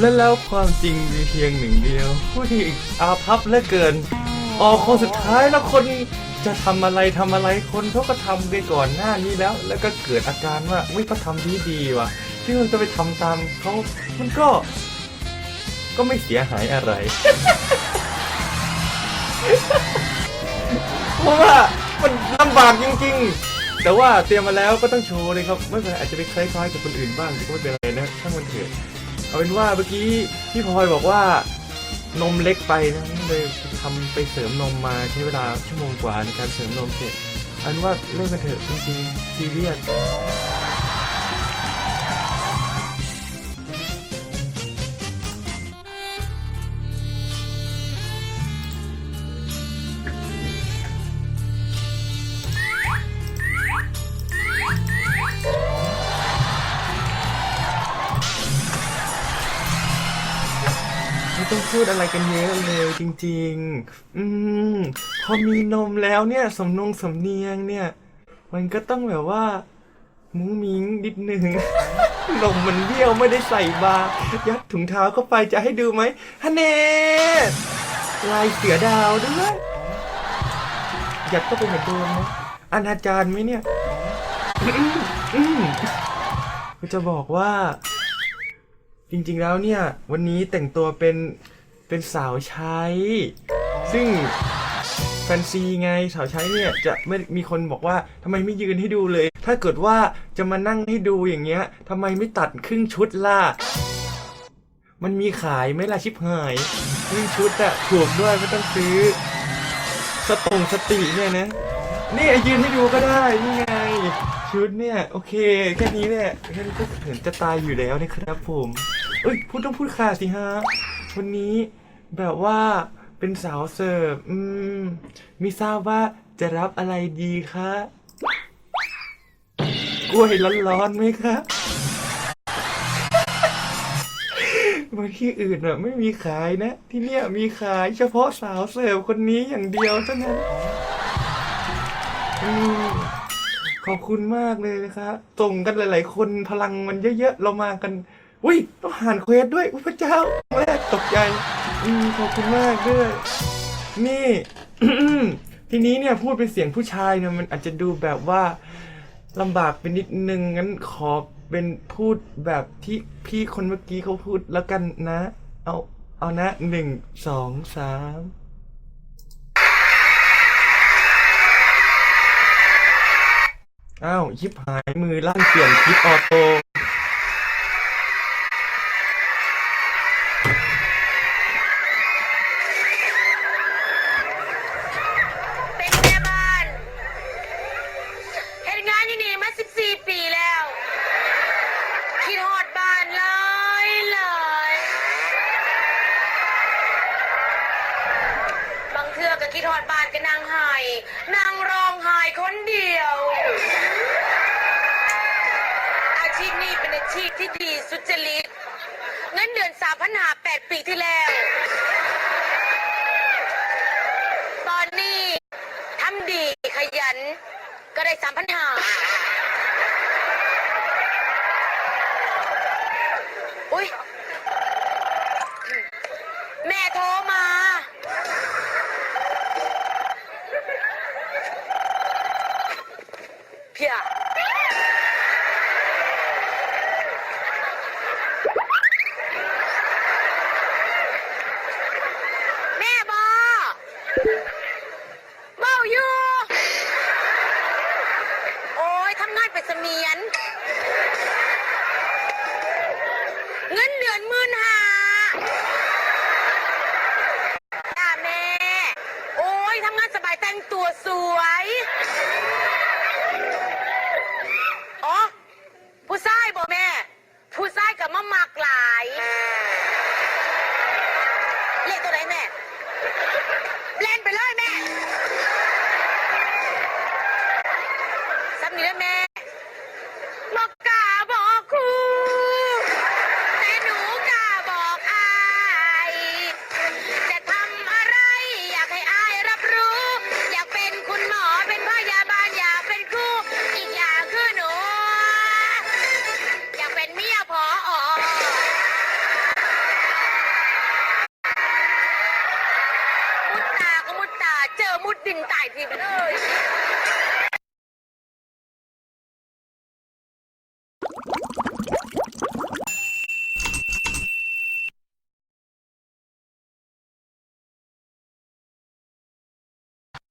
และแล้วความจริงมีเพียงหนึ่งเดียวผู้ที่อาภัพเหลือเกิน ออกคนสุดท้ายแล้วคนจะทำอะไรทำอะไรคนเขาก็ทำไปก่อนหน้านี้แล้ว แล้วก็เกิดอาการว่าวิเขาทำดีดีว่ะที่มันจะไปทำตามเขามันก็ ก็ไม่เสียหายอะไรเพราะว่ามันลำบากจริง ๆ แต่ว่าเตรียมมาแล้วก็ต้องโชว์เลยครับ ไม่เป็นไรอาจจะไปคล้ายๆกับคนอื่นบ้างแต่ก็ไม่เป็นไรนะช่างมันเถอะ เอาเป็นว่าเมื่อกี้พี่พลอยบอกว่านมเล็กไปนะเลยทำไปเสริมนมมาใช้เวลาชั่วโมงกว่าในการเสริมนมเสร็จอันว่าเลิกกันเถอะจริงๆซีเรียส ไม่ต้องพูดอะไรกันเยอะเลยจริง ๆ อืมพอมีนมแล้วเนี่ย สำนงสำเนียงเนี่ย มันก็ต้องแบบว่า มุ้งมิ้งนิดนึงนมมันเบี้ยวไม่ได้ใส่บาร์ยัดถุงเท้าเข้าไปจะให้ดูไหมฮันเน่ลายเสือดาวด้วยยัดเข้าไปเหมือนเดิมนะอนาจารไหมเนี่ย อืมก็จะบอกว่า จริงๆแล้วเนี่ยวันนี้แต่งตัวเป็นเป็นสาวใช้ ซึ่งแฟนซีไงสาวใช้เนี่ยจะไม่มีคนบอกว่าทำไมไม่ยืนให้ดูเลย ถ้าเกิดว่าจะมานั่งให้ดูอย่างเงี้ยทำไมไม่ตัดครึ่งชุดล่ะ มันมีขายไหมล่ะชิบหายครึ่งชุดอะถูกด้วยไม่ต้องซื้อ สตงสติเนี่ยนะนี่ยืนให้ดูก็ได้นี่ไง ชุดเนี่ย โอเค แค่นี้แหละแค่นี้ก็เห็นจะตายอยู่แล้วนะครับผม เอ้ยพูดต้องพูดค่ะสิฮะ วันนี้แบบว่าเป็นสาวเสิร์ฟ อืมไม่ทราบว่าจะรับอะไรดีคะกล้วยร้อนๆไหมคะบาที่อื่นอะไม่มีขายนะ ที่เนี่ยมีขายเฉพาะสาวเสิร์ฟคนนี้อย่างเดียวเท่านั้นอืมขอบคุณมากเลยนะคะส่งกันหลาย ๆ คนพลังมันเยอะ ๆ เรามากัน อุ้ยต้องผ่านเควสด้วยอุ้ยพระเจ้าแรกตกใจอืมขอบคุณมากด้วยนี่ ทีนี้เนี่ยพูดเป็นเสียงผู้ชายเนี่ยมันอาจจะดูแบบว่าลำบากไปนิดนึงงั้นขอเป็นพูดแบบที่พี่คนเมื่อกี้เขาพูดแล้วกันนะ เอาเอานะหนึ่งสองสามอ้าวยิบหายมือลั่นเปลี่ยนคลิปออโต้ คิดฮอดบ้านก็นั่งไห้นั่งร้องไห้คนเดียว อาชีพนี้เป็นอาชีพที่ดีสุจริตเงินเดือนสามพันหาแปดปีที่แล้ว ตอนนี้ทำดีขยัน ก็ได้สามพันหาอุ้ยแม่โทรมา พีแม่บอเบาอยู่โอ้ยทำงานไปเสมียน เงินเดือนมื่นห้าจ้าแม่ โอ้ยทำงานสบายแต่งตัวสวย บอกกาบอกครูแต่หนูกาบอกอจะทำอะไรอยากให้อายรับรู้ อยากเป็นคุณหมอเป็นพยาบาลอยากเป็นครู อีกอย่างคือหนู อยากเป็นเมียพออมุดตาก็มุดตาเจอมุดดินตายทีไปเลย